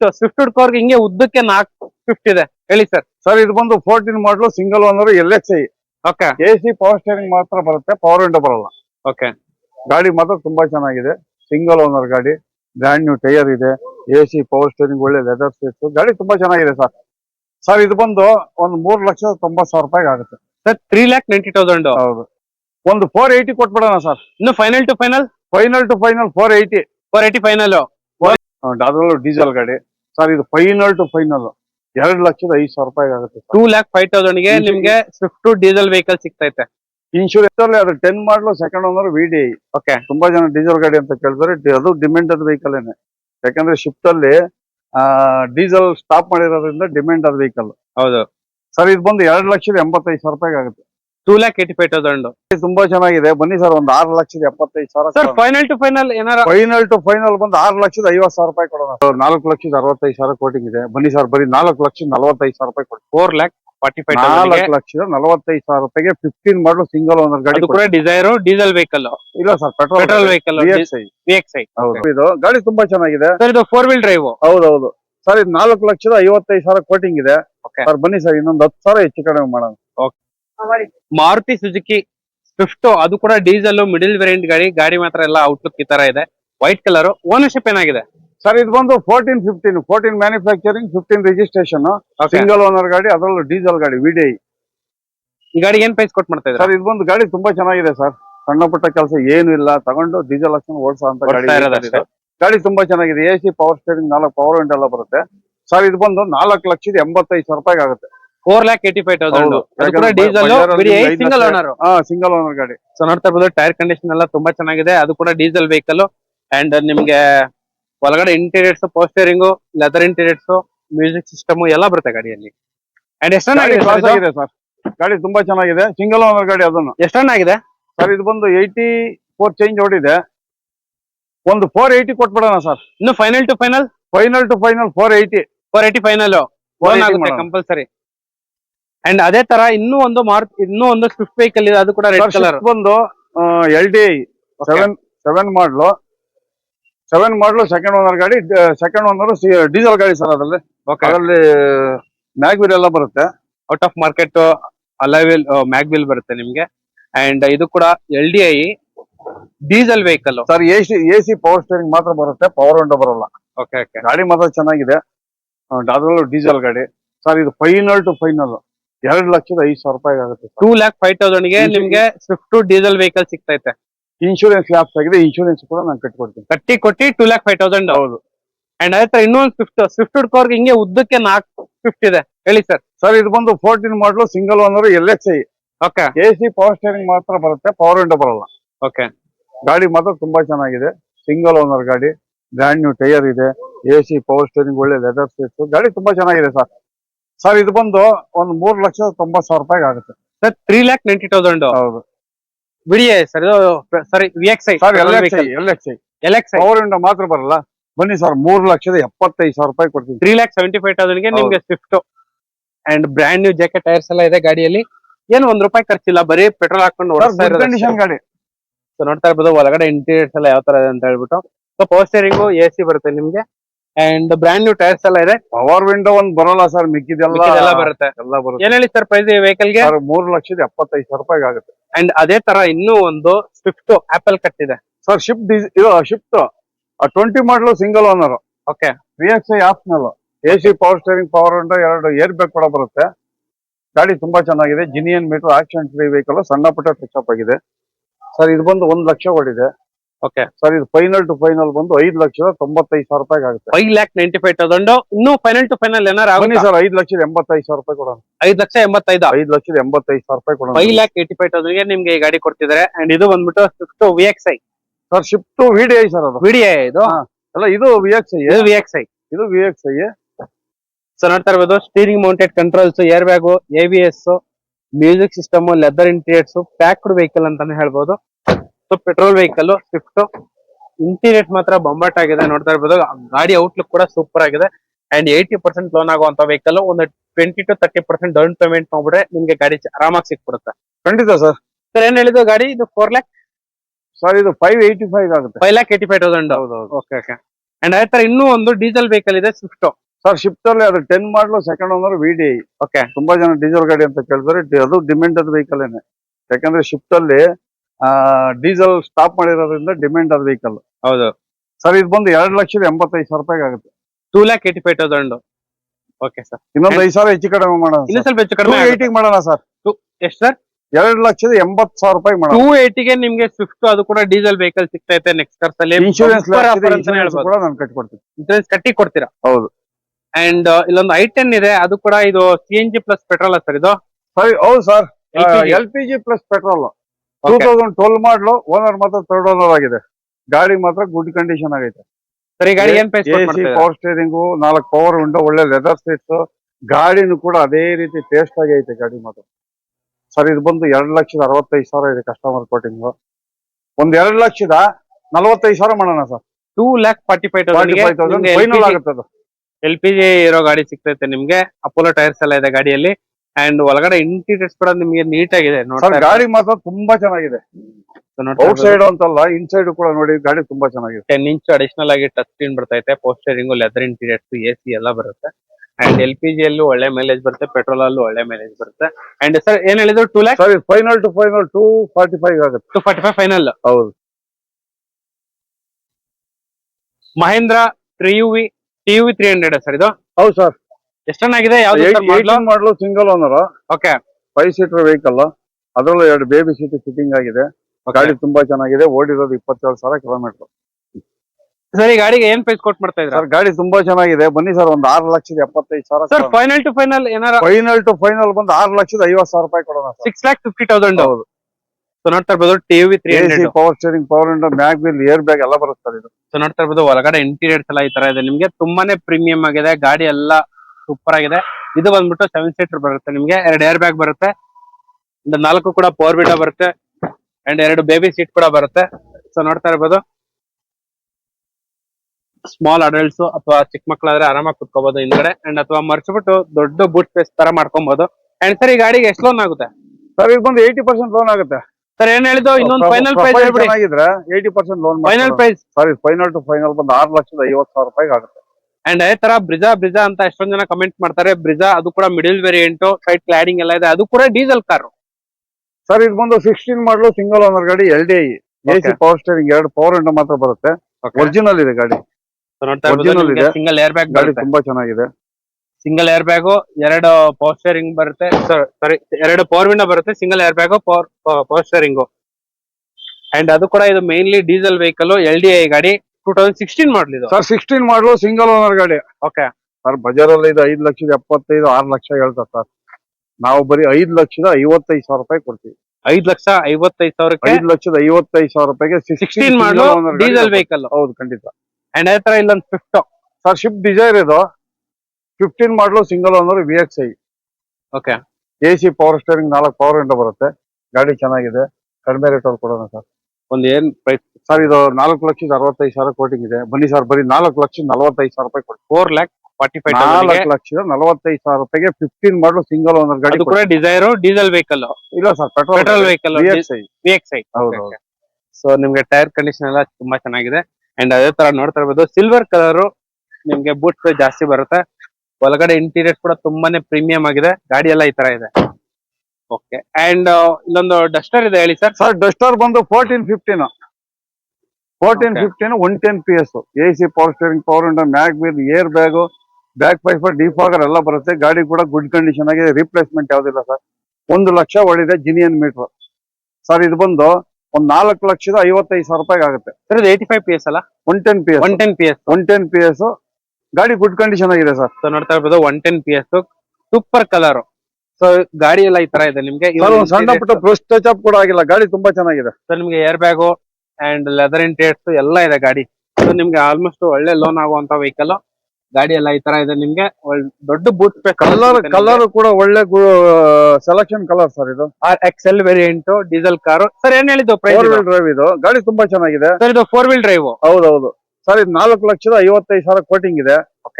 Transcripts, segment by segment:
Swift Swift ಕೋರ್ಗ್ ಹಿಂಗೆ ಉದ್ದಕ್ಕೆ ನಾಲ್ಕು ಸ್ವಿಫ್ಟ್ ಇದೆ. ಹೇಳಿ ಸರ್ ಸರ್ ಇದು ಬಂದು fourteen model single owner L X I okay A C power steering ಮಾತ್ರ ಬರುತ್ತೆ ಪವರ್ ವಿಂಡೋ ಬರಲ್ಲ. ಓಕೆ ಗಾಡಿ ಮಾತ್ರ ತುಂಬಾ ಚೆನ್ನಾಗಿದೆ. ಸಿಂಗಲ್ ಓನರ್ ಗಾಡಿ ಬ್ರ್ಯಾಂಡ್ ನ್ಯೂ ಟೈರ್ ಇದೆ ಎ ಸಿ ಪವರ್ ಸ್ಟೇರಿಂಗ್ ಒಳ್ಳೆ ಲೆದರ್ ಸೀಟ್ಸ್ ಗಾಡಿ ತುಂಬಾ ಚೆನ್ನಾಗಿದೆ ಸರ್ ಸರ್ ಇದು ಬಂದು ಒಂದು ಮೂರ್ ಲಕ್ಷದ ತೊಂಬತ್ ಸಾವಿರ ರೂಪಾಯಿ ಆಗುತ್ತೆ. Sir three lakh ninety thousand ಹೌದು. ಒಂದು ಫೋರ್ ಏಯ್ಟಿ ಕೊಟ್ಬಿಡೋಣ ಸರ್ ಇನ್ನು final to final final to final four eighty four eighty final ಅದರಲ್ಲೂ ಡೀಸೆಲ್ ಗಾಡಿ. ಸರ್ ಇದು ಫೈನಲ್ ಟು ಫೈನಲ್ ಎರಡ್ ಲಕ್ಷದ ಐದು ಸಾವಿರ ರೂಪಾಯಿ ಆಗುತ್ತೆ ಟೂ ಲ್ಯಾಕ್ ಫೈವ್ ತೌಸಂಡ್ಗೆ ನಿಮ್ಗೆ ಸ್ವಿಫ್ಟ್ ಡೀಸೆಲ್ ವೆಹಿಕಲ್ ಸಿಗ್ತೈತೆ. ಇನ್ಶೂರೆನ್ಸ್ ಅಲ್ಲಿ ಅದು ten model second owner V D okay ತುಂಬಾ ಜನ ಡೀಸೆಲ್ ಗಾಡಿ ಅಂತ ಕೇಳ್ತಾರೆ. ಅದು ಡಿಮ್ಯಾಂಡ್ ಆದ ವೆಹಿಕಲ್ ಏನೆ. ಯಾಕಂದ್ರೆ ಶಿಫ್ಟ್ ಅಲ್ಲಿ ಡೀಸೆಲ್ ಸ್ಟಾಪ್ ಮಾಡಿರೋದ್ರಿಂದ ಡಿಮ್ಯಾಂಡ್ ಆದ ವೆಹಿಕಲ್ ಹೌದು. ಸರ್ ಇದು ಬಂದು ಎರಡು ಲಕ್ಷದ ಎಂಬತ್ತೈದು ಸಾವಿರ ರೂಪಾಯಿ ಆಗುತ್ತೆ. Two lakh eighty five thousand ತುಂಬಾ ಚೆನ್ನಾಗಿದೆ. ಬನ್ನಿ ಸರ್ ಒಂದ್ ಆರು ಲಕ್ಷದ ಎಪ್ಪತ್ತೈದು ಸಾವಿರ ಸರ್ ಫೈನಲ್ ಟು ಫೈನಲ್ ಏನಾರ ಫೈನಲ್ ಟು ಫೈನಲ್ ಬಂದು ಆರು ಲಕ್ಷದ ಐವತ್ತು ಸಾವಿರ ರೂಪಾಯಿ ಕೊಡೋಣ. ನಾಲ್ಕು ಲಕ್ಷದ ಅರವತ್ತೈದು ಸಾವಿರ ಕೋಟಿಂಗ್ ಇದೆ. ಬನ್ನಿ ಸರ್ ಬರೀ ನಾಲ್ಕು ಲಕ್ಷದ ನಲವತ್ತೈದು ಸಾವಿರ ರೂಪಾಯಿ ಕೊಡಿ. ಫೋರ್ ಲ್ಯಾಕ್ ಫಾರ್ಟಿ ಫೈವ್ ನಾಲ್ಕು ಲಕ್ಷದ ನಲವತ್ತೈದು ಸಾವಿರ ರೂಪಾಯಿಗೆ ಫಿಫ್ಟೀನ್ ಮಾಡಲು ಸಿಂಗಲ್ ಓನರ್ ಗಾಡಿ ಕೂಡ ಡಿಸೈರ್ ಡೀಸೆಲ್ ವೆಹಿಕಲ್. ಇಲ್ಲ ಸರ್ ಪೆಟ್ರೋಲ್ ಪೆಟ್ರೋಲ್ ವೆಹಿಕಲ್ ಹೌದು. ಇದು ಗಾಡಿ ತುಂಬಾ ಚೆನ್ನಾಗಿದೆ. ಸರ್ ಇದು ಫೋರ್ ವೀಲ್ ಡ್ರೈವ್ ಹೌದೌದು. ಸರ್ ಇದು ನಾಲ್ಕು ಲಕ್ಷದ ಐವತ್ತೈದು ಸಾವಿರ ಕೋಟಿಂಗ್ ಇದೆ. ಸರ್ ಬನ್ನಿ ಸರ್ ಇನ್ನೊಂದು ಹತ್ತು ಸಾವಿರ ಹೆಚ್ಚು ಕಡಿಮೆ ಮಾಡೋಣ. ಮಾರುತಿ ಸುಜುಕಿ ಸ್ವಿಫ್ಟ್ ಅದು ಕೂಡ ಡೀಸೆಲ್ ಮಿಡಿಲ್ ವೇರಿಯಂಟ್ ಗಾಡಿ ಗಾಡಿ ಮಾತ್ರ ಎಲ್ಲ ಔಟ್ಲುಕ್ ಈ ತರ ಇದೆ. ವೈಟ್ ಕಲರ್ ಓನರ್ಶಿಪ್ ಏನಾಗಿದೆ? ಸರ್ ಇದು ಬಂದು fourteen fifteen fourteen manufacturing fifteen registration single owner ಗಾಡಿ ಅದರಲ್ಲೂ ಡೀಸೆಲ್ ಗಾಡಿ ವಿಡಿ ಈ ಗಾಡಿಗೆ ಏನ್ ಪ್ರೈಸ್ ಕೊಟ್ಟು ಮಾಡ್ತಾ ಇದ್ದಾರೆ? ಸರ್ ಇದು ಬಂದು ಗಾಡಿ ತುಂಬಾ ಚೆನ್ನಾಗಿದೆ ಸರ್. ಸಣ್ಣ ಪುಟ್ಟ ಕೆಲಸ ಏನು ಇಲ್ಲ. ತಗೊಂಡು ಡೀಸೆಲ್ ಹಾಕ್ಸ್ಕೊಂಡು ಓಡಿಸೋ ಅಂತ ಗಾಡಿ ಗಾಡಿ ತುಂಬಾ ಚೆನ್ನಾಗಿದೆ. ಎ ಸಿ ಪವರ್ ಸ್ಟೇರಿಂಗ್ ನಾಲ್ಕು ಪವರ್ ವಿಂಡ್ ಎಲ್ಲ ಬರುತ್ತೆ. ಸರ್ ಇದು ಬಂದು ನಾಲ್ಕು ಲಕ್ಷದ ಎಂಬತ್ತೈದು ಸಾವಿರ ರೂಪಾಯಿ ಆಗುತ್ತೆ. Four lakh eighty five thousand diesel single owner single owner ಗಾಡಿ. ಸೊ ನೋಡ್ತಾ ಇರ್ಬೋದು ಟೈರ್ ಕಂಡೀಷನ್ ಎಲ್ಲ ತುಂಬಾ ಚೆನ್ನಾಗಿದೆ. ಅದು ಕೂಡ ಡೀಸೆಲ್ ವೆಹಿಕಲ್ ಅಂಡ್ ನಿಮ್ಗೆ ಒಳಗಡೆ interiors upholstering leather interiors music system ಎಲ್ಲ ಬರುತ್ತೆ ಗಾಡಿಯಲ್ಲಿ. ಅಂಡ್ ಎಷ್ಟಾಗಿದೆ ಸರ್ ಗಾಡಿ ತುಂಬಾ ಚೆನ್ನಾಗಿದೆ. ಸಿಂಗಲ್ ಓನರ್ ಗಾಡಿ ಅದನ್ನು. ಎಷ್ಟಾಗಿದೆ ಸರ್ ಇದು ಬಂದು ಏಯ್ಟಿ ಫೋರ್ ಚೇಂಜ್ ಹೊಡಿದೆ ಒಂದು ಫೋರ್ ಏಯ್ಟಿ ಕೊಟ್ಬಿಡೋಣ ಸರ್ ಇನ್ನು final to final final to final four eighty four eighty final compulsory and ಅದೇ ತರ ಇನ್ನೂ ಒಂದು ಮಾರ್ಕ್ ಇನ್ನೂ ಒಂದು ಸ್ವಿಫ್ಟ್ ವೆಹಿಕಲ್ ಇದೆ ಅದು ಕೂಡ ರೆಡ್ ಕಲರ್ ಬಂದು L D seven seven model seven model second owner ಗಾಡಿ ಸೆಕೆಂಡ್ ಓನರ್ ಡೀಸೆಲ್ ಗಾಡಿ ಸರ್ ಅದರಲ್ಲಿ. ಓಕೆ ಅದರಲ್ಲಿ ಮ್ಯಾಗ್ವಿಲ್ ಎಲ್ಲ ಬರುತ್ತೆ. Out of market alloy wheel mag wheel ಬರುತ್ತೆ ನಿಮ್ಗೆ. ಅಂಡ್ ಇದು ಕೂಡ L D I diesel vehicle sir A C A C power steering ಮಾತ್ರ ಬರುತ್ತೆ ಪವರ್ ವಿಂಡೋ ಬರಲ್ಲ. ಓಕೆ ಓಕೆ ಗಾಡಿ ಮಾತ್ರ ಚೆನ್ನಾಗಿದೆ. ಅದರಲ್ಲೂ ಡೀಸೆಲ್ ಗಾಡಿ. ಸರ್ ಇದು ಫೈನಲ್ ಟು ಫೈನಲ್ ಎರಡು ಲಕ್ಷದ ಐದು ಸಾವಿರ ರೂಪಾಯಿ ಆಗುತ್ತೆ ಟೂ ಲ್ಯಾಕ್ ಫೈವ್ ತೌಸಂಡ್ಗೆ ನಿಮ್ಗೆ ಸ್ವಿಫ್ಟ್ ಡೀಸೆಲ್ ವೆಹಿಕಲ್ ಸಿಗ್ತೈತೆ. ಇನ್ಶೂರೆನ್ಸ್ ಲ್ಯಾಪ್ಸ್ ಆಗಿದೆ ಇನ್ಶೂರೆನ್ಸ್ ಕೂಡ ನಾನು ಕಟ್ಕೊಡ್ತೀನಿ. ಕಟ್ಟಿ ಕೊಟ್ಟಿ ಟೂ ಲ್ಯಾಕ್ ಫೈವ್ ತೌಸಂಡ್ ಹೌದು. ಅಂಡ್ ಅದೇ ತರ ಇನ್ನೊಂದು ಸ್ವಿಫ್ಟ್ ಸ್ವಿಫ್ಟ್ ಹುಡ್ಕೋರ್ಗೆ ಹಿಂಗೆ ಉದ್ದಕ್ಕೆ ನಾಲ್ಕು ಸ್ವಿಫ್ಟ್ ಇದೆ. ಹೇಳಿ ಸರ್ ಸರ್ ಇದು ಬಂದು fourteen model single owner L X I okay A C power steering ಮಾತ್ರ ಬರುತ್ತೆ ಪವರ್ ವಿಂಡೋ ಬರಲ್ಲ. ಓಕೆ ಗಾಡಿ ಮಾತ್ರ ತುಂಬಾ ಚೆನ್ನಾಗಿದೆ. ಸಿಂಗಲ್ ಓನರ್ ಗಾಡಿ ಬ್ರ್ಯಾಂಡ್ ನ್ಯೂ ಟೈರ್ ಇದೆ. ಎ ಸಿ ಪವರ್ ಸ್ಟೇರಿಂಗ್ ಒಳ್ಳೆ ಲೆದರ್ ಸೀಟ್ಸ್ ಗಾಡಿ ತುಂಬಾ ಚೆನ್ನಾಗಿದೆ ಸರ್ ಸರ್ ಇದು ಬಂದು ಒಂದು ಮೂರ್ ಲಕ್ಷದ ತೊಂಬತ್ ಸಾವಿರ ರೂಪಾಯಿಗೆ ಆಗುತ್ತೆ. Sir three lakh ninety thousand ಹೌದು. ಬಿಡಿ ಸರ್ ಇದು ಸರಿ V X I sir L X I L X I L X I power ಮಾತ್ರ ಬರಲ್ಲ. ಬನ್ನಿ ಸರ್ ಮೂರ್ ಲಕ್ಷದ ಎಪ್ಪತ್ತೈದು ಸಾವಿರ ರೂಪಾಯಿ ಕೊಡ್ತೀನಿ. ತ್ರೀ ಲ್ಯಾಕ್ ಸೆವೆಂಟಿ ಫೈವ್ ತೌಸಂಡ್ಗೆ. ನಿಮ್ಗೆ Swift and brand new jacket tyres ಎಲ್ಲ ಇದೆ ಗಾಡಿಯಲ್ಲಿ. ಏನು ಒಂದ್ ರೂಪಾಯಿ ಖರ್ಚಿಲ್ಲ ಬರೀ ಪೆಟ್ರೋಲ್ ಹಾಕೊಂಡು ಓಡಿಸ್ತಾ ಗುಡ್ ಕಂಡೀಷನ್ ಗಾಡಿ. ಸೊ ನೋಡ್ತಾ ಇರ್ಬೋದು ಒಳಗಡೆ ಇಂಟೀರಿಯರ್ಸ್ ಎಲ್ಲ ಯಾವ ತರ ಇದೆ ಅಂತ ಹೇಳ್ಬಿಟ್ಟು. So power steering A C ಬರುತ್ತೆ ನಿಮ್ಗೆ. ಅಂಡ್ ಬ್ರಾಂಡ್ ನ್ಯೂ ಟೈರ್ಸ್ ಎಲ್ಲ ಇದೆ. ಪವರ್ ವಿಂಡೋ ಒಂದ್ ಬರೋಲ್ಲ ಸರ್ ಮಿಕ್ಕಿದೆಲ್ಲ ಎಲ್ಲ ಬರುತ್ತೆ. ಎಲ್ಲ ಬರುತ್ತೆ. ಏನ್ ಹೇಳಿ ಸರ್ ಪ್ರೈಸ್ ವೆಹಿಕಲ್ಗೆ? ಸರ್ ಮೂರ್ ಲಕ್ಷದ ಎಪ್ಪತ್ತೈದು ಸಾವಿರ ರೂಪಾಯಿ ಆಗುತ್ತೆ. ಅಂಡ್ ಅದೇ ತರ ಇನ್ನೂ ಒಂದು ಸ್ವಿಫ್ಟ್ ಆಪಲ್ ಕಟ್ ಇದೆ. ಸರ್ ಶಿಫ್ಟ್ ಇದು Swift twenty model single owner okay V X I optional A C power steering power window ಎರಡು ಏರ್ ಬ್ಯಾಗ್ ಕೂಡ ಬರುತ್ತೆ. ಗಾಡಿ ತುಂಬಾ ಚೆನ್ನಾಗಿದೆ. Genuine meter accident free vehicle ಸಣ್ಣ ಪುಟ್ಟ ಟಚ್ ಅಪ್ ಆಗಿದೆ. ಸರ್ ಇದು ಬಂದು ಒಂದ್ ಲಕ್ಷ ಓಡಿದೆ ಓಕೆ ಸರ್ ಇದು ಫೈನಲ್ ಟು ಫೈನಲ್ ಬಂದು ಐದು ಲಕ್ಷದ ತೊಂಬತ್ತೈದು ಸಾವಿರ ರೂಪಾಯಿ ಆಗುತ್ತೆ. Five lakh ninety five thousand ಇನ್ನೂ ಫೈನಲ್ ಟು ಫೈನಲ್ ಏನಾರ ಬನ್ನಿ ಸರ್ ಐದು ಲಕ್ಷದ ಎಂಬತ್ತೈದು ಸಾವಿರ ರೂಪಾಯಿ ಕೊಡೋಣ. ಐದು ಲಕ್ಷ ಎಂಬತ್ತೈದು. ಐದು ಲಕ್ಷದ ಎಂಬತ್ತೈದು ಸಾವಿರ ರೂಪಾಯಿ ಕೊಡೋಣ. ಫೈವ್ ಲ್ಯಾಕ್ ಏಟಿ ಫೈವ್ ತೌಸಂಡ್ಗೆ ನಿಮ್ಗೆ ಈ ಗಾಡಿ ಕೊಡ್ತಿದ್ದಾರೆ. ಅಂಡ್ ಇದು ಬಂದ್ಬಿಟ್ಟು Swift V X I sir Swift V D I sir ಅದು. ವಿಡಿ ಇದು? ಅಲ್ಲ ಇದು ವಿ ಎಕ್ಸ್ ಐ ಇದು ವಿ ಎಕ್ಸ್ ಐ ಇದು ವಿ ಎಕ್ಸ್ ಐ ಸರ್ ನೋಡ್ತಾ ಇರ್ಬೋದು steering mounted controls air bag A V S music system leather interiors packed vehicle ಅಂತಾನೆ ಹೇಳ್ಬೋದು. So petrol vehicle Swift interior ಮಾತ್ರ ಬೊಂಬಾಟ್ ಆಗಿದೆ ನೋಡ್ತಾ ಇರ್ಬೋದು. ಗಾಡಿ ಔಟ್ಲುಕ್ ಕೂಡ ಸೂಪರ್ ಆಗಿದೆ. ಅಂಡ್ ಏಯ್ಟಿ ಪರ್ಸೆಂಟ್ ಲೋನ್ ಆಗುವಂತ ವೆಹಿಕಲ್ ಒಂದು twenty to thirty percent down payment ಮಾಡ್ಬಿಟ್ರೆ ನಿಮ್ಗೆ ಗಾಡಿ ಆರಾಮಾಗಿ ಸಿಕ್ಬಿಡುತ್ತೆ. ಖಂಡಿತ ಸರ್ ಸರ್ ಏನ್ ಹೇಳಿದ್ರು ಗಾಡಿ? ಇದು ಫೋರ್ ಲ್ಯಾಕ್ ಸರ್ ಇದು ಫೈವ್ ಏಯ್ಟಿ ಫೈವ್ ಆಗುತ್ತೆ five lakh eighty five thousand okay okay and ಅದೇ ತರ ಇನ್ನೂ ಒಂದು ಡೀಸೆಲ್ ವೆಹಿಕಲ್ ಇದೆ ಸ್ವಿಫ್ಟ್ ಸರ್ ಶಿಫ್ಟ್ ಅಲ್ಲಿ ಅದು ten model second owner V D okay ತುಂಬಾ ಜನ ಡೀಸೆಲ್ ಗಾಡಿ ಅಂತ ಕೇಳ್ತಾರೆ. ಅದು ಡಿಮ್ಯಾಂಡ್ ವೆಹಿಕಲ್ ಏನೆ. ಯಾಕಂದ್ರೆ ಶಿಫ್ಟ್ ಅಲ್ಲಿ ಡೀಸೆಲ್ ಸ್ಟಾಪ್ ಮಾಡಿರೋದ್ರಿಂದ ಡಿಮ್ಯಾಂಡ್ ಆದ ವೆಹಿಕಲ್ ಹೌದು. ಸರ್ ಇದು ಬಂದು ಎರಡ್ ಲಕ್ಷದ ಎಂಬತ್ತೈದು ಸಾವಿರ ರೂಪಾಯಿ ಆಗುತ್ತೆ. Two lakh eighty five thousand okay sir ಇನ್ನೊಂದು ಐದು ಸಾವಿರ ಹೆಚ್ಚು ಕಡಿಮೆ ಮಾಡೋಣ ಇನ್ನೂ ಸ್ವಲ್ಪ ಹೆಚ್ಚು ಟೂ ಕಡಿಮೆ ಏಟಿಗೆ ಮಾಡೋಣ ಸರ್ ಎಷ್ಟು ಸರ್ ಎರಡ್ ಲಕ್ಷದ ಎಂಬತ್ ಸಾವಿರ ರೂಪಾಯಿ ಮಾಡೋಣ. ಟೂ ಏಟಿಗೆ ನಿಮ್ಗೆ ಸ್ವಿಫ್ಟ್ ಅದು ಕೂಡ ಡೀಸೆಲ್ ವೆಹಿಕಲ್ ಸಿಗ್ತೈತೆ ನೆಕ್ಸ್ಟ್ ಕಾರ್ಸ್ ಅಲ್ಲಿ ಇನ್ಶೂರೆನ್ಸ್ ಕೂಡ ನಾನು ಕಟ್ಕೊಡ್ತೀನಿ ಇನ್ಸೂರೆನ್ಸ್ ಕಟ್ಟಿ ಕೊಡ್ತೀರಾ? ಹೌದು. ಅಂಡ್ ಇಲ್ಲೊಂದು ಐ ಟೆನ್ ಇದೆ ಅದು ಕೂಡ ಇದು C N G plus petrol sir ಇದು? ಸರಿ ಹೌದು sir. L P G plus petrol two. Thousand twelve model owner ಮಾತ್ರ ತರ್ಡ್ ಓನರ್ ಆಗಿದೆ. ಗಾಡಿ ಮಾತ್ರ ಗುಡ್ ಕಂಡೀಷನ್ ಆಗೈತೆ. ಸರಿ ಗಾಡಿ ಏನ್ ಪ್ರೈಸ್ ಪವರ್ ಸ್ಟೇರಿಂಗ್ ನಾಲ್ಕು ಪವರ್ ವಿಂಡೋ ಒಳ್ಳೆ ಲೆದರ್ ಸೀಟ್ಸ್ ಗಾಡಿನೂ ಕೂಡ ಅದೇ ರೀತಿ ಟೇಸ್ಟ್ ಆಗಿ ಐತೆ ಗಾಡಿ ಮಾತ್ರ. ಸರ್ ಇದು ಬಂದು ಎರಡು ಲಕ್ಷದ ಅರವತ್ತೈದು ಸಾವಿರ ಇದೆ ಕಸ್ಟಮರ್ ಕೋಟಿಂಗ್ ಒಂದ್ ಎರಡು ಲಕ್ಷದ ನಲವತ್ತೈದು ಸಾವಿರ ಮಾಡೋಣ sir two lakh forty five forty five thousand final ಆಗುತ್ತೆ ಅದು. ಎಲ್ ಪಿ ಜಿ ಇರೋ ಗಾಡಿ ಸಿಗ್ತೈತೆ ನಿಮ್ಗೆ. ಅಪೋಲೋ ಟೈರ್ಸ್ ಎಲ್ಲ ಇದೆ ಗಾಡಿಯಲ್ಲಿ. ಅಂಡ್ ಒಳಗಡೆ ಇಂಟೀರಿಯರ್ಸ್ ಕೂಡ ನಿಮಗೆ ನೀಟ್ ಆಗಿದೆ ಸರ್ ಗಾಡಿ ಮಾತ್ರ ತುಂಬಾ ಚೆನ್ನಾಗಿದೆ. ಔಟ್ ಸೈಡ್ ಅಂತಲ್ಲ ಇನ್ಸೈಡ್ ಕೂಡ ನೋಡಿ ಗಾಡಿ ತುಂಬಾ ಚೆನ್ನಾಗಿದೆ. ಟೆನ್ ಇಂಚ್ ಅಡಿಷನಲ್ ಆಗಿ ಟಚ್ ಸ್ಕ್ರೀನ್ ಬರ್ತೈತೆ upholstering leather interiors A C ಎಲ್ಲ ಬರುತ್ತೆ. ಅಂಡ್ ಎಲ್ ಪಿ ಜಿ ಅಲ್ಲೂ ಒಳ್ಳೆ ಮೈಲೇಜ್ ಬರುತ್ತೆ ಪೆಟ್ರೋಲ್ ಅಲ್ಲೂ ಒಳ್ಳೆ ಮೈಲೇಜ್ ಬರುತ್ತೆ. ಅಂಡ್ ಸರ್ ಏನ್ ಹೇಳಿದ್ರು two lakh sir final to final two forty five ಆಗುತ್ತೆ. ಟು ಫಾರ್ಟಿ ಫೈವ್ ಫೈನಲ್ ಹೌದು. Mahindra three U V T U V three hundred sir ಇದು? ಹೌದು ಸರ್ ಎಷ್ಟು ಚೆನ್ನಾಗಿದೆ ಯಾವ್ದು ಮಾಡಲು ಮಾಡಲು single owner okay five seater vehicle ಅದರಲ್ಲೂ ಎರಡು ಬೇಬಿ ಸೀಟ್ ಫಿಟ್ಟಿಂಗ್ ಆಗಿದೆ. ಗಾಡಿ ತುಂಬಾ ಚೆನ್ನಾಗಿದೆ. ಓಡಿರೋದು ಇಪ್ಪತ್ತೇಳು ಸಾವಿರ ಕಿಲೋಮೀಟರ್ ಸರ್ ಈ ಗಾಡಿಗೆ ಏನ್ ಪ್ರೈಸ್ ಕೊಟ್ ಮಾಡ್ತಾ ಇದ್ದಾರೆ? ಸರ್ ಗಾಡಿ ತುಂಬಾ ಚೆನ್ನಾಗಿದೆ. ಬನ್ನಿ ಸರ್ ಒಂದು ಆರು ಲಕ್ಷದ ಎಪ್ಪತ್ತೈದು ಸರ್ ಸಾವಿರ ಫೈನಲ್ ಟು ಫೈನಲ್ ಏನಾರ ಫೈನಲ್ ಟು ಫೈನಲ್ ಬಂದು ಆರು ಲಕ್ಷದ ಐವತ್ತು ಸಾವಿರ ರೂಪಾಯಿ ಕೊಡೋಣ sir six lakh fifty thousand ಹೌದು. ಸೊ ನೋಡ್ತಾ ಇರ್ಬೋದು T U V three power steering power window mag wheel air bag ಎಲ್ಲ ಬರುತ್ತೆ ಸರ್ ಇದು. ಸೊ ನೋಡ್ತಾ ಇರ್ಬೋದು ಒಳಗಡೆ ಇಂಟೀರಿಯರ್ಸ್ ಎಲ್ಲ ಈ ತರ ಇದೆ. ನಿಮ್ಗೆ ತುಂಬಾನೇ ಪ್ರೀಮಿಯಂ ಆಗಿದೆ. ಗಾಡಿ ಎಲ್ಲ ಸೂಪರ್ ಆಗಿದೆ. ಇದು ಬಂದ್ಬಿಟ್ಟು ಸೆವೆನ್ ಸೀಟರ್ ಬರುತ್ತೆ ನಿಮ್ಗೆ. ಎರಡು ಏರ್ ಬ್ಯಾಗ್ ಬರುತ್ತೆ. ಒಂದು ನಾಲ್ಕು ಕೂಡ ಪವರ್ ವಿಂಡೋ ಬರುತ್ತೆ. ಅಂಡ್ ಎರಡು ಬೇಬಿ ಸೀಟ್ ಕೂಡ ಬರುತ್ತೆ. ಸೊ ನೋಡ್ತಾ ಇರ್ಬೋದು. ಸ್ಮಾಲ್ ಅಡಲ್ಟ್ಸ್ ಅಥವಾ ಚಿಕ್ಕ ಮಕ್ಕಳಾದ್ರೆ ಆರಾಮಾಗಿ ಕುತ್ಕೋಬಹುದು ಹಿಂದ್ಗಡೆ. ಅಂಡ್ ಅಥವಾ ಮರ್ಚ್ಬಿಟ್ಟು ದೊಡ್ಡ ಬೂಟ್ ಸ್ಪೇಸ್ ತರ ಮಾಡ್ಕೊಬಹುದು ಅಂಡ್ ಸರ್ ಈ ಗಾಡಿಗೆ ಎಷ್ಟು ಲೋನ್ ಆಗುತ್ತೆ? ಸರ್ ಈಗ ಬಂದು ಏಯ್ಟಿ ಪರ್ಸೆಂಟ್ ಲೋನ್ ಆಗುತ್ತೆ. ಸರ್ ಏನ್ ಹೇಳಿದ್ರು ಇನ್ನೊಂದು final price eighty percent loan final price sorry final to final ಬಂದು ಆರು ಲಕ್ಷದ ಐವತ್ತು ಸಾವಿರ ರೂಪಾಯಿಗೆ ಆಗುತ್ತೆ. ಅಂಡ್ ಅದೇ ತರ ಬ್ರಿಜಾ ಬ್ರಿಜಾ ಅಂತ ಎಷ್ಟೊಂದ್ ಜನ ಕಮೆಂಟ್ ಮಾಡ್ತಾರೆ. ಬ್ರಿಜಾ ಅದು ಕೂಡ ಮಿಡಿಲ್ ವೇರಿಯಂಟ್ ಸೈಡ್ ಕ್ಲಾಡಿಂಗ್ ಎಲ್ಲ ಇದೆ. ಅದು ಕೂಡ ಡೀಸೆಲ್ ಕಾರ್ ಸರ್ ಇದು ಬಂದು ಸಿಕ್ಸ್ಟೀನ್ ಮಾಡಲು ಸಿಂಗಲ್ ಓನರ್ ಗಾಡಿ L D I AC power steering ಎರಡು ಪವರ್ ವಿಂಡೋ ಮಾತ್ರ ಬರುತ್ತೆ. ಒರಿಜಿನಲ್ ಇದೆ ಗಾಡಿ. ಒರಿಜಿನಲ್ ಇದೆ. ಸಿಂಗಲ್ ಏರ್ ಬ್ಯಾಗ್ ಗಾಡಿ ತುಂಬಾ ಚೆನ್ನಾಗಿದೆ. ಸಿಂಗಲ್ ಏರ್ ಬ್ಯಾಗು ಎರಡು ಪವರ್ ಸ್ಟೇರಿಂಗ್ ಬರುತ್ತೆ. ಸಾರಿ ಎರಡು ಪವರ್ ವಿಂಡೋ ಬರುತ್ತೆ single air bag power power steering and ಅದು ಕೂಡ ಇದು mainly diesel vehicle L D I ಗಾಡಿ. ಟೂ ತೌಸಂಡ್ ಸಿಕ್ಸ್ಟೀನ್ ಮಾಡಲ್ ಇದು? Sir sixteen model single owner ಗಾಡಿ. ಓಕೆ ಸರ್ ಬಜಾರ್ ಅಲ್ಲಿ ಇದು ಐದು ಲಕ್ಷದ ಎಪ್ಪತ್ತೈದು ಆರು ಲಕ್ಷ ಹೇಳ್ತಾರೆ ಸರ್ ನಾವು ಬರೀ ಐದು ಲಕ್ಷದ ಐವತ್ತೈದು ಸಾವಿರ ರೂಪಾಯಿ ಕೊಡ್ತೀವಿ. ಐದ್ ಲಕ್ಷ ಐವತ್ತೈದು ಸಾವಿರಕ್ಕೆ ಐದು ಲಕ್ಷದ ಐವತ್ತೈದು ಸಾವಿರ ರೂಪಾಯಿಗೆ ಸಿಕ್ಸ್ಟೀನ್ ಮಾಡಲು ಡೀಸೆಲ್ ವೆಹಿಕಲ್ ಹೌದು ಖಂಡಿತ. ಅಂಡ್ ಅದೇ ತರ ಇಲ್ಲೊಂದು ಸ್ವಿಫ್ಟ್ ಸರ್ ಶಿಫ್ಟ್ ಡಿಸೈರ್ ಇದು. Fifteen model single owner V X I okay A C power steering ನಾಲ್ಕು ಪವರ್ ವಿಂಡೋ ಬರುತ್ತೆ. ಗಾಡಿ ಚೆನ್ನಾಗಿದೆ. ಕಡಿಮೆ ರೇಟ್ ಅಲ್ಲಿ ಕೊಡೋಣ ಸರ್ ಒಂದ್ ಏನ್ ಪ್ರೈಸ್ ಸರ್ ಇದು ನಾಲ್ಕು ಲಕ್ಷದ ಅರವತ್ತೈದು ಸಾವಿರ ಕೋಟಿಂಗ್ ಇದೆ. ಬನ್ನಿ ಸರ್ ಬರೀ ನಾಲ್ಕು ಲಕ್ಷದ ನಲವತ್ತೈದು ಸಾವಿರ ರೂಪಾಯಿ ಕೊಡಿ. ಫೋರ್ ಲ್ಯಾಕ್ ಫಾರ್ಟಿ ಫೈವ್ ನಾಲ್ಕು ಲಕ್ಷದ ನಲವತ್ತೈದು ಸಾವಿರ ರೂಪಾಯಿಗೆ ಫಿಫ್ಟೀನ್ ಮಾಡಲು ಸಿಂಗಲ್ ಓನರ್ ಗಾಡಿ ಕೂಡ ಡಿಸೈರ್ ಡೀಸೆಲ್ ವೆಹಿಕಲ್. ಇಲ್ಲ ಸರ್ ಪೆಟ್ರೋಲ್ ಪೆಟ್ರೋಲ್ ವೆಹಿಕಲ್ ಹೌದು ಸೊ ನಿಮ್ಗೆ ಟೈರ್ ಕಂಡೀಷನ್ ಎಲ್ಲ ತುಂಬಾ ಚೆನ್ನಾಗಿದೆ. ಅಂಡ್ ಅದೇ ತರ ನೋಡ್ತಾ ಇರ್ಬೋದು ಸಿಲ್ವರ್ ಕಲರ್ ನಿಮ್ಗೆ ಬೂಟ್ ಜಾಸ್ತಿ ಬರುತ್ತೆ. ಒಳಗಡೆ ಇಂಟೀರಿಯರ್ ಕೂಡ ತುಂಬಾನೇ ಪ್ರೀಮಿಯಂ ಆಗಿದೆ. ಗಾಡಿ ಎಲ್ಲ ಈ ತರ ಇದೆ. ಓಕೆ ಅಂಡ್ ಇಲ್ಲೊಂದು ಡಸ್ಟರ್ ಇದೆ ಹೇಳಿ ಸರ್ ಸರ್ ಡಸ್ಟರ್ ಬಂದು fourteen fifteen fourteen. Fifteen one ten P S A C power steering power window mag with air bag back wiper defogger ಎಲ್ಲ ಬರುತ್ತೆ. ಗಾಡಿ ಕೂಡ ಗುಡ್ ಕಂಡೀಷನ್ ಆಗಿದೆ. ರಿಪ್ಲೇಸ್ಮೆಂಟ್ ಯಾವ್ದಿಲ್ಲ ಸರ್ ಒಂದು ಲಕ್ಷ ಒಳ್ಳಿದೆ ಜಿನಿಯನ್ ಮೀಟರ್ ಸರ್ ಇದು ಬಂದು ಒಂದ್ ನಾಲ್ಕು ಲಕ್ಷದ ಐವತ್ತೈದು ಸಾವಿರ ರೂಪಾಯಿ ಆಗುತ್ತೆ. ಸರ್ ಇದು ಏಯ್ಟಿ ಫೈವ್ ಪಿ ಎಸ್ ಅಲ್ಲ? One ten P S one ten P S one ten P S ಗಾಡಿ ಗುಡ್ ಕಂಡೀಷನ್ ಆಗಿದೆ ಸರ್ ನೋಡ್ತಾ ಇರ್ಬೋದು one ten P S super colour so ಗಾಡಿ ಎಲ್ಲ ಈ ತರ ಇದೆ. ನಿಮ್ಗೆ ಸರ್ ಒಂದು ಸಣ್ಣ ಪುಟ್ಟ ಬ್ರಷ್ ಟಚ್ ಅಪ್ ಕೂಡ ಆಗಿಲ್ಲ. ಗಾಡಿ ತುಂಬಾ ಚೆನ್ನಾಗಿದೆ. ಸರ್ ನಿಮ್ಗೆ air bag and leather interiors ಎಲ್ಲ ಇದೆ ಗಾಡಿ. ಸೊ ನಿಮ್ಗೆ ಆಲ್ಮೋಸ್ಟ್ ಒಳ್ಳೆ ಲೋನ್ ಆಗುವಂತ ವೆಹಿಕಲ್ ಗಾಡಿ ಎಲ್ಲ ಈ ತರ ಇದೆ ನಿಮ್ಗೆ. ದೊಡ್ಡ ಬೂಟ್ ಕಲರ್ ಕಲರ್ ಕೂಡ ಒಳ್ಳೆ ಸೆಲೆಕ್ಷನ್ ಕಲರ್ ಸರ್ ಇದು. R X L variant diesel car sir ಏನ್ ಹೇಳಿದ್ದು ಫೋರ್ ವೀಲ್ ಡ್ರೈವ್ ಇದು. ಗಾಡಿ ತುಂಬಾ ಚೆನ್ನಾಗಿದೆ. ಸರ್ ಇದು ಫೋರ್ ವೀಲ್ ಡ್ರೈವ್ ಹೌದೌದು. ಸರ್ ಇದು ನಾಲ್ಕು ಲಕ್ಷದ ಐವತ್ತೈದು ಸಾವಿರ ಕೋಟಿಂಗ್ ಇದೆ.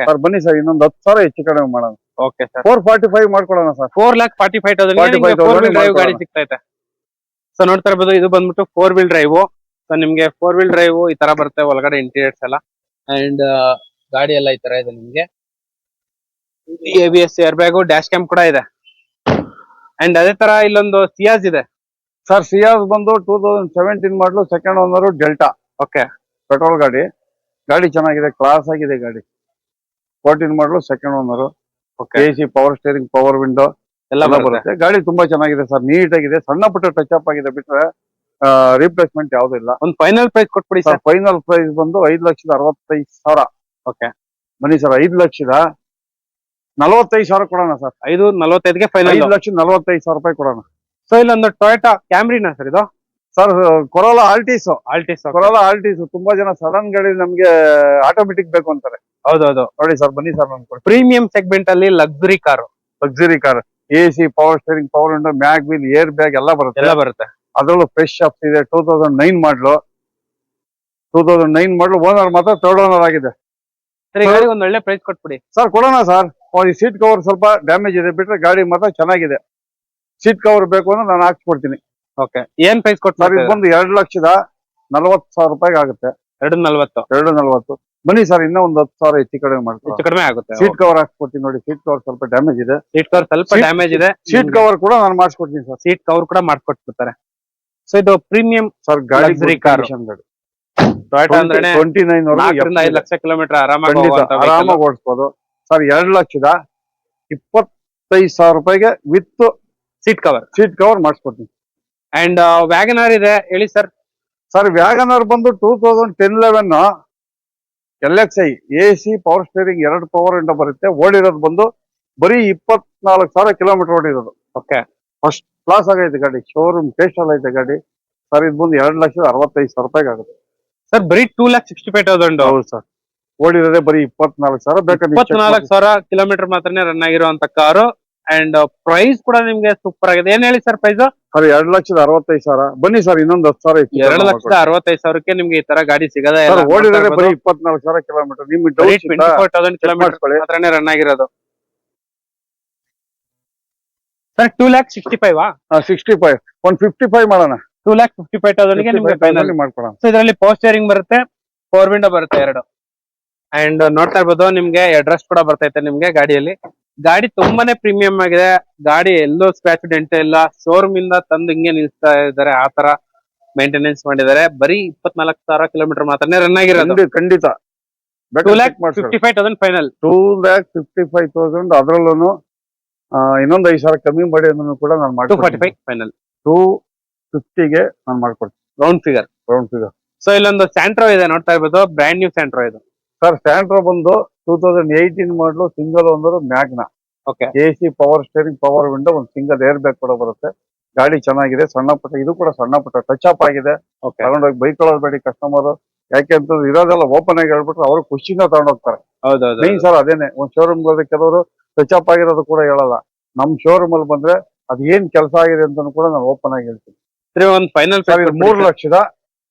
ಸರ್ ಬನ್ನಿ ಸರ್ ಇನ್ನೊಂದು ಹತ್ತು ಸಾವಿರ ಹೆಚ್ಚು ಕಡಿಮೆ ಮಾಡೋಣ. Okay sir four forty five ಮಾಡ್ಕೊಡೋಣ sir four lakh forty five thousand 45,000 four wheel drive ಗಾಡಿ. ಸಿಗ್ತೈತೆ ಸೊ ನೋಡ್ತಾ ಇರ್ಬೋದು ಇದು ಬಂದ್ಬಿಟ್ಟು ಫೋರ್ ವೀಲ್ ಡ್ರೈವ್ ಸೊ ನಿಮ್ಗೆ ಫೋರ್ ವೀಲ್ ಡ್ರೈವ್ ಈ ತರ ಬರುತ್ತೆ ಒಳಗಡೆ ಇಂಟೀರಿಯರ್ಸ್ ಎಲ್ಲ. ಅಂಡ್ ಗಾಡಿ ಎಲ್ಲ ಈ ತರ ಇದೆ ನಿಮ್ಗೆ. A B S air bag dash cam ಕೂಡ ಇದೆ. ಅಂಡ್ ಅದೇ ತರ ಇಲ್ಲೊಂದು ಸಿಯಾಸ್ ಇದೆ. ಸರ್ ಸಿಯಾಸ್ ಬಂದು two thousand seventeen model second owner Delta okay petrol ಗಾಡಿ. ಗಾಡಿ ಚೆನ್ನಾಗಿದೆ ಕ್ಲಾಸ್ ಆಗಿದೆ ಗಾಡಿ. Fourteen model second owner okay A C power steering power window ಎಲ್ಲ ಬರುತ್ತೆ. ಗಾಡಿ ತುಂಬಾ ಚೆನ್ನಾಗಿದೆ ಸರ್ ನೀಟ್ ಆಗಿದೆ ಸಣ್ಣ ಪುಟ್ಟ ಟಚ್ ಅಪ್ ಆಗಿದೆ ಬಿಟ್ರೆ ರೀಪ್ಲೇಸ್ಮೆಂಟ್ ಯಾವ್ದು ಇಲ್ಲ. ಒಂದು ಫೈನಲ್ ಪ್ರೈಸ್ ಕೊಟ್ಬಿಡಿ ಸರ್ ಸರ್. ಫೈನಲ್ ಪ್ರೈಸ್ ಬಂದು ಐದು ಲಕ್ಷದ ಅರವತ್ತೈದು ಸಾವಿರ. ಓಕೆ ಬನ್ನಿ ಸರ್ ಐದು ಲಕ್ಷದ ನಲವತ್ತೈದು ಸಾವಿರ ಕೊಡೋಣ ಸರ್. ಐದು ನಲವತ್ತೈದಕ್ಕೆ ಫೈನಲ್ ಐದು ಲಕ್ಷ ನಲವತ್ತೈದು ಸಾವಿರ ರೂಪಾಯಿ ಕೊಡೋಣ. ಸೊ ಇಲ್ಲೊಂದು ಟೊಯೋಟಾ ಕ್ಯಾಮ್ರಿನಾ ಸರ್ ಇದು? Sir Corolla Altis Altis Corolla Altis ತುಂಬಾ ಜನ ಸಡನ್ ಗಾಡಿ ನಮ್ಗೆ ಆಟೋಮೆಟಿಕ್ ಬೇಕು ಅಂತಾರೆ. ಹೌದೌದು. ನೋಡಿ ಸರ್ ಬನ್ನಿ ಸರ್ ಕೊಡ್ತೀನಿ. ಪ್ರೀಮಿಯಂ ಸೆಗ್ಮೆಂಟ್ ಅಲ್ಲಿ luxury car luxury car A C power steering power window mag wheel air bag ಎಲ್ಲ ಬರುತ್ತೆ. ಎಲ್ಲ ಬರುತ್ತೆ. ಅದರಲ್ಲೂ ಫ್ರೆಶ್ ಶಾಪ್ಸ್ ಇದೆ. Two thousand nine model two thousand nine model owner ಮಾತ್ರ ಥರ್ಡ್ ಓನರ್ ಆಗಿದೆ. ಸರಿ ಗಾಡಿ ಒಂದ್ ಒಳ್ಳೆ ಪ್ರೈಸ್ ಕೊಟ್ಬಿಡಿ. ಸರ್ ಕೊಡೋಣ ಸರ್. ಈ ಸೀಟ್ ಕವರ್ ಸ್ವಲ್ಪ ಡ್ಯಾಮೇಜ್ ಇದೆ. ಬಿಟ್ರೆ ಗಾಡಿ ಮಾತ್ರ ಚೆನ್ನಾಗಿದೆ. ಸೀಟ್ ಕವರ್ ಬೇಕು ಅಂದ್ರೆ ನಾನು ಹಾಕ್ಸ್ಕೊಡ್ತೀನಿ. ಓಕೆ ಏನ್ ಪ್ರೈಸ್ ಸರ್ ಇದು ಬಂದು ಎರಡು ಲಕ್ಷದ ನಲವತ್ತು ಸಾವಿರ ರೂಪಾಯಿಗೆ ಆಗುತ್ತೆ. ಎರಡು ನಲ್ವತ್ತು. ಎರಡು ನಲವತ್ತು. ಬನ್ನಿ ಸರ್ ಇನ್ನೂ ಒಂದು ಹತ್ತು ಸಾವಿರ ಹೆಚ್ಚು ಕಡಿಮೆ ಹೆಚ್ಚು ಕಡಿಮೆ ಆಗುತ್ತೆ ಸೀಟ್ ಕವರ್ ಹಾಕ್ಸ್ಕೊಡ್ತೀನಿ ನೋಡಿ ಸೀಟ್ ಕವರ್ ಸ್ವಲ್ಪ ಡ್ಯಾಮೇಜ್ ಇದೆ. ಸೀಟ್ ಕವರ್ ಸ್ವಲ್ಪ ಡ್ಯಾಮೇಜ್ ಇದೆ. ಸೀಟ್ ಕವರ್ ಕೂಡ ನಾನು ಮಾಡಿಸ್ಕೊಡ್ತೀನಿ ಸರ್. ಸೀಟ್ ಕವರ್ ಕೂಡ ಮಾಡ್ಕೊಟ್ಬಿಡ್ತಾರೆ. ಸೊ ಇದು ಪ್ರೀಮಿಯಂ ಸರ್ ಗಾಡಿ ಕಾರ್ ಟೊಯೋಟಾ ಅಂದ್ರೆ ಟ್ವೆಂಟಿ ನೈನ್ ಐದು ಲಕ್ಷ ಕಿಲೋಮೀಟರ್ ಆರಾಮಾಗಿ ಆರಾಮಾಗಿ ಓಡಿಸ್ಬೋದು. ಸರ್ ಎರಡು ಲಕ್ಷದ ಇಪ್ಪತ್ತೈದು ಸಾವಿರ ರೂಪಾಯಿಗೆ with seat cover seat cover ಮಾಡಿಸ್ಕೊಡ್ತೀನಿ. And Wagon R ಇದೆ ಹೇಳಿ ಸರ್. ಸರ್ ವ್ಯಾಗನರ್ ಬಂದು two thousand ten eleven L X I A C power steering ಎರಡು ಪವರ್ ಇಂಡ ಬರುತ್ತೆ. ಓಡಿರೋದು ಬಂದು ಬರೀ ಇಪ್ಪತ್ನಾಲ್ಕು ಸಾವಿರ ಕಿಲೋಮೀಟರ್ ಓಡಿರೋದು. ಓಕೆ ಫಸ್ಟ್ ಕ್ಲಾಸ್ ಆಗೈತೆ ಗಾಡಿ ಶೋರೂಮ್ ಟೇಸ್ಟ್ ಅಲ್ಲಿ ಐತೆ ಗಾಡಿ. ಸರ್ ಇದು ಬಂದು ಎರಡು ಲಕ್ಷದ ಅರವತ್ತೈದು ಸಾವಿರ ರೂಪಾಯಿಗೆ ಆಗುತ್ತೆ. ಸರ್ ಬರೀ two lakh sixty five thousand ಹೌದು ಸರ್ ಓಡಿರೋದೇ ಬರೀ ಇಪ್ಪತ್ನಾಲ್ಕು ಸಾವಿರ ಬೇಕಾದ್ರೆ ನೀವು ಇಪ್ಪತ್ನಾಲ್ಕು ಸಾವಿರ ಕಿಲೋಮೀಟರ್ ಮಾತ್ರನೇ ರನ್ ಆಗಿರುವಂತ ಕಾರು ಅಂಡ್ ಪ್ರೈಸ್ ಕೂಡ ನಿಮ್ಗೆ ಸೂಪರ್ ಆಗಿದೆ. ಏನ್ ಹೇಳಿ ಸರ್ ಪ್ರೈಸ್ ಸರ್ ಎರಡ್ ಲಕ್ಷದ ಅರವತ್ತೈದು ಸಾವಿರ. ಬನ್ನಿ ಸರ್ ಇನ್ನೊಂದು ಹತ್ತು ಸಾವಿರ ಹೆಚ್ಚು ಎರಡು ಲಕ್ಷದ ಅರವತ್ತೈದು ಸಾವಿರಕ್ಕೆ ನಿಮ್ಗೆ ಈ ತರ ಗಾಡಿ ಸಿಗದೇ? ಸರ್ ಓಡಿರೋದೇ ಇಲ್ಲ ಬರೀ ಇಪ್ಪತ್ನಾಲ್ಕು ಸಾವಿರ ಕಿಲೋಮೀಟರ್ ನಿಮ್ಗೆ doubt twenty four thousand kilometre ಮಾಡ್ಕೊಳ್ಳಿ. ಮಾತ್ರನೇ ರನ್ ಆಗಿರೋದು. Sir two lakh sixty five sixty five one fifty five ಮಾಡೋಣ. ಟೂ ಲ್ಯಾಕ್ ಫಿಫ್ಟಿ ಫೈವ್ ತೌಸಂಡ್ಗೆ ನಿಮ್ಗೆ ಫೈನಲ್ ಮಾಡ್ಕೊಡೋಣ. ಸೊ ಇದರಲ್ಲಿ ಪೋಸ್ಟ್ ಸ್ಟೇರಿಂಗ್ ಬರುತ್ತೆ ಫೋರ್ ವಿಂಡೋ ಬರುತ್ತೆ ಎರಡು. ಅಂಡ್ ನೋಡ್ತಾ ಇರ್ಬೋದು ನಿಮ್ಗೆ ಅಡ್ರೆಸ್ ಕೂಡ ಬರ್ತೈತೆ ನಿಮ್ಗೆ ಗಾಡಿಯಲ್ಲಿ. ಗಾಡಿ ತುಂಬಾನೇ ಪ್ರೀಮಿಯಂ ಆಗಿದೆ. ಗಾಡಿ ಎಲ್ಲೋ ಸ್ಕ್ರಾಚ್ ಡೆಂಟ್ ಇಲ್ಲ ಶೋರೂಮ್ ಇಂದ ತಂದು ಹಿಂಗೆ ನಿಲ್ಸ್ತಾ ಇದ್ದಾರೆ. ಆ ತರ ಮೇಂಟೆನೆನ್ಸ್ ಮಾಡಿದ್ದಾರೆ. ಬರೀ ಇಪ್ಪತ್ನಾಲ್ಕು ಸಾವಿರ ಕಿಲೋಮೀಟರ್ ಮಾತ್ರನೇ ರನ್ ಆಗಿರೋದು. ಖಂಡಿತ. ಖಂಡಿತ two lakh fifty five thousand final two lakh fifty five thousand ಅದರಲ್ಲೂ ಇನ್ನೊಂದು ಐದು ಸಾವಿರ ಕಮ್ಮಿ ಮಾಡಿ ಅದನ್ನು ಕೂಡ ನಾನು two forty five final two ಫಿಫ್ಟಿಗೆ ನಾನು ಮಾಡ್ಕೊಡ್ತೀನಿ. Round figure round figure so ಇಲ್ಲೊಂದು ಸ್ಯಾಂಟ್ರೋ ಇದೆ ನೋಡ್ತಾ ಇರ್ಬೋದು. ಬ್ರ್ಯಾಂಡ್ ನ್ಯೂ ಸ್ಯಾಂಟ್ರೋ ಇದು. ಸರ್ ಸ್ಯಾಂಡ್ರೋ ಬಂದು two thousand eighteen model single ಒಂದರು Magna okay A C power steering power window ಒಂದು ಸಿಂಗಲ್ ಏರ್ ಬ್ಯಾಗ್ ಕೂಡ ಬರುತ್ತೆ. ಗಾಡಿ ಚೆನ್ನಾಗಿದೆ ಸಣ್ಣ ಪುಟ್ಟ ಇದು ಕೂಡ ಸಣ್ಣ ಪುಟ್ಟ ಟಚ್ ಅಪ್ ಆಗಿದೆ. ತಗೊಂಡೋಗಿ ಬೈಕ್ ಬೇಡಿ ಕಸ್ಟಮರ್ ಯಾಕೆ ಅಂತ ಇರೋದೆಲ್ಲ ಓಪನ್ ಆಗಿ ಹೇಳ್ಬಿಟ್ರೆ ಅವರು ಖುಷಿಯಿಂದ ತಗೊಂಡೋಗ್ತಾರೆ. ಮೈನ್ ಸರ್ ಅದೇನೆ ಒಂದು ಶೋರೂಮ್ ಹೋದ್ರೆ ಕೆಲವರು ಟಚ್ ಅಪ್ ಆಗಿರೋದು ಕೂಡ ಹೇಳಲ್ಲ. ನಮ್ ಶೋರೂಮ್ ಅಲ್ಲಿ ಬಂದ್ರೆ ಅದ್ ಏನ್ ಕೆಲಸ ಆಗಿದೆ ಅಂತ ಕೂಡ ನಾನು ಓಪನ್ ಆಗಿ ಹೇಳ್ತೀನಿ. ಒಂದು ಫೈನಲ್ ಮೂರ್ ಲಕ್ಷದ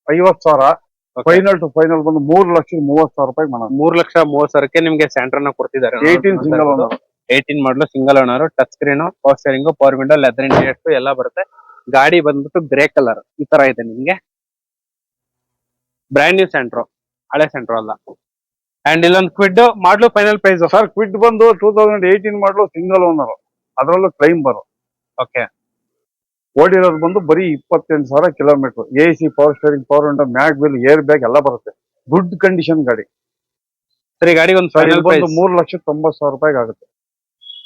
ಐವತ್ ಸಾವಿರ. ಫೈನಲ್ ಟು ಫೈನಲ್ ಬಂದು ಮೂರ್ ಲಕ್ಷದ ಮೂವತ್ ಸಾವಿರ ರೂಪಾಯಿ ಮಾಡೋಣ ಮೂರ್ ಲಕ್ಷ ಮೂವತ್ ಸಾವಿರಕ್ಕೆ ನಿಮ್ಗೆ ಸ್ಯಾಂಟ್ರನ್ನ ಕೊಡ್ತಿದ್ದಾರೆ. Eighteen single owner eighteen model single owner touch screen power steering power window leather interiors ಎಲ್ಲ ಬರುತ್ತೆ. ಗಾಡಿ ಬಂದ್ಬಿಟ್ಟು ಗ್ರೇ ಕಲರ್ ಈ ತರ ಇದೆ ನಿಮ್ಗೆ. ಬ್ರ್ಯಾಂಡ್ ನ್ಯೂ ಸೆಂಟ್ರೋ ಹಳೆ ಸೆಂಟ್ರೋ ಅಲ್ಲ. ಅಂಡ್ ಇಲ್ಲೊಂದು Kwid model final price sir Kwid ಬಂದು two thousand eighteen model single owner ಅದರಲ್ಲೂ ಕ್ಲೈಮ್ ಬರೋ ಓಕೆ ಓಡಿರೋದು ಬಂದು ಬರೀ ಇಪ್ಪತ್ತೆಂಟು ಸಾವಿರ kilometre A C power steering power window mag wheel air bag ಎಲ್ಲ ಬರುತ್ತೆ. ಗುಡ್ ಕಂಡೀಷನ್ ಗಾಡಿ. ಸರಿ ಗಾಡಿಗೆ ಒಂದು ಫೈನಲ್ ಬಂದು ಮೂರ್ ಲಕ್ಷ ತೊಂಬತ್ ಸಾವಿರ ರೂಪಾಯಿಗೆ ಆಗುತ್ತೆ.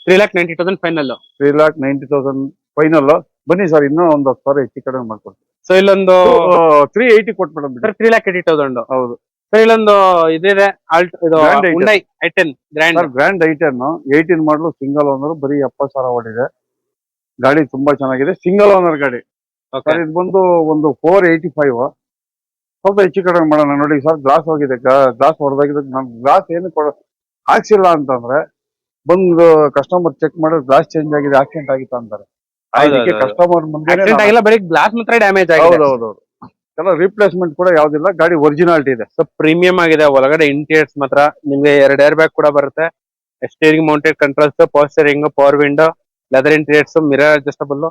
Three lakh ninety thousand final three lakh ninety thousand final ಬನ್ನಿ ಸರ್ ಇನ್ನೂ ಒಂದು ಹತ್ತು ಸಾವಿರ ಹೆಚ್ಚು ಕಡಿಮೆ ಮಾಡ್ಕೊಡ್ತೀವಿ ಸೊ ಇಲ್ಲೊಂದು ತ್ರೀ ಏಯ್ಟಿ ಕೊಟ್ಬಿಡೋಣ ಬಿಡಿ. Sir three lakh eighty thousand ಹೌದು. ಸರ್ ಇಲ್ಲೊಂದು ಇದಿದೆ ಆಲ್ಟ್ ಇದು Grand item. I ten Grand sir Grand I ten eighteen model single owner ಬರೀ ಎಪ್ಪತ್ತು ಸಾವಿರ ಓಡಿದೆ. ಗಾಡಿ ತುಂಬಾ ಚೆನ್ನಾಗಿದೆ. ಸಿಂಗಲ್ ಓನರ್ ಗಾಡಿ. ಸರ್ ಇದು ಬಂದು ಒಂದು ಫೋರ್ ಏಯ್ಟಿ ಫೈವ್ ಸ್ವಲ್ಪ ಹೆಚ್ಚು ಕಡಿಮೆ ಮಾಡೋಣ. ನೋಡಿ ಸರ್ ಗ್ಲಾಸ್ ಹೋಗಿದೆ. ಗ್ಲಾಸ್ ಹೊಡೆದಾಗಿದೆ ನಮ್ ಗ್ಲಾಸ್ ಏನು ಕೊಡ ಹಾಕ್ಸಿಲ್ಲ ಅಂತಂದ್ರೆ ಬಂದು ಕಸ್ಟಮರ್ ಚೆಕ್ ಮಾಡಿದ್ರೆ ಗ್ಲಾಸ್ ಚೇಂಜ್ ಆಗಿದೆ ಆಕ್ಸಿಡೆಂಟ್ ಆಗಿತ್ತು ಅಂತಾರೆ. ಅದಕ್ಕೆ ಕಸ್ಟಮರ್ ಮುಂದೆ ಬರೀ ಗ್ಲಾಸ್ ಮಾತ್ರ ಡ್ಯಾಮೇಜ್ ಆಗಿದೆ. ಹೌದೌದು ಎಲ್ಲ ರಿಪ್ಲೇಸ್ಮೆಂಟ್ ಕೂಡ ಯಾವ್ದಿಲ್ಲ ಗಾಡಿ ಒರಿಜಿನಾಲಿಟಿ ಇದೆ. ಸೊ ಪ್ರೀಮಿಯಂ ಆಗಿದೆ. ಒಳಗಡೆ ಇಂಟೀರಿಯರ್ಸ್ ಮಾತ್ರ. ನಿಮ್ಗೆ ಎರಡು ಏರ್ ಬ್ಯಾಗ್ ಕೂಡ ಬರುತ್ತೆ. Steering mounted controls power steering power window leather interiors mirror adjustable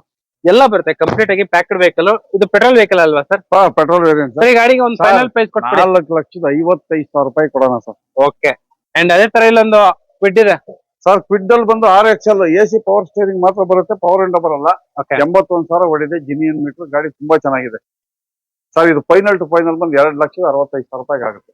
ಎಲ್ಲ ಬರುತ್ತೆ. ಕಂಪ್ಲೀಟ್ ಆಗಿ ಪ್ಯಾಕ್ಡ್ ವೆಹಿಕಲ್ ಇದು ಪೆಟ್ರೋಲ್ ವೆಹಿಕಲ್ ಅಲ್ವಾ ಸರ್ ಪೆಟ್ರೋಲ್ ವೇರಿಯಂಟ್ ಸರ್ ಈ ಗಾಡಿಗೆ ಒಂದು ಫೈನಲ್ ಪ್ರೈಸ್ ಕೊಟ್ಟು ನಾಲ್ಕು ಲಕ್ಷದ ಐವತ್ತೈದು ಸಾವಿರ ರೂಪಾಯಿ ಕೊಡೋಣ ಸರ್ ಓಕೆ ಅಂಡ್ ಅದೇ ತರ ಇಲ್ಲೊಂದು ಕ್ವಿಡ್ ಇದೆ. ಸರ್ ಕ್ವಿಡ್ ಅಲ್ಲಿ ಬಂದು R X L A C power steering ಮಾತ್ರ ಬರುತ್ತೆ. ಪವರ್ ಇಂಡ ಬರಲ್ಲ. ಎಂಬತ್ತೊಂದು ಸಾವಿರ ಹೊಡಿದೆ. ಜಿನಿಯನ್ ಮೀಟರ್ ಗಾಡಿ ತುಂಬಾ ಚೆನ್ನಾಗಿದೆ. ಸರ್ ಇದು ಫೈನಲ್ ಟು ಫೈನಲ್ ಬಂದು ಎರಡು ಲಕ್ಷದ ಅರವತ್ತೈದು ಸಾವಿರ ರೂಪಾಯಿ ಆಗುತ್ತೆ.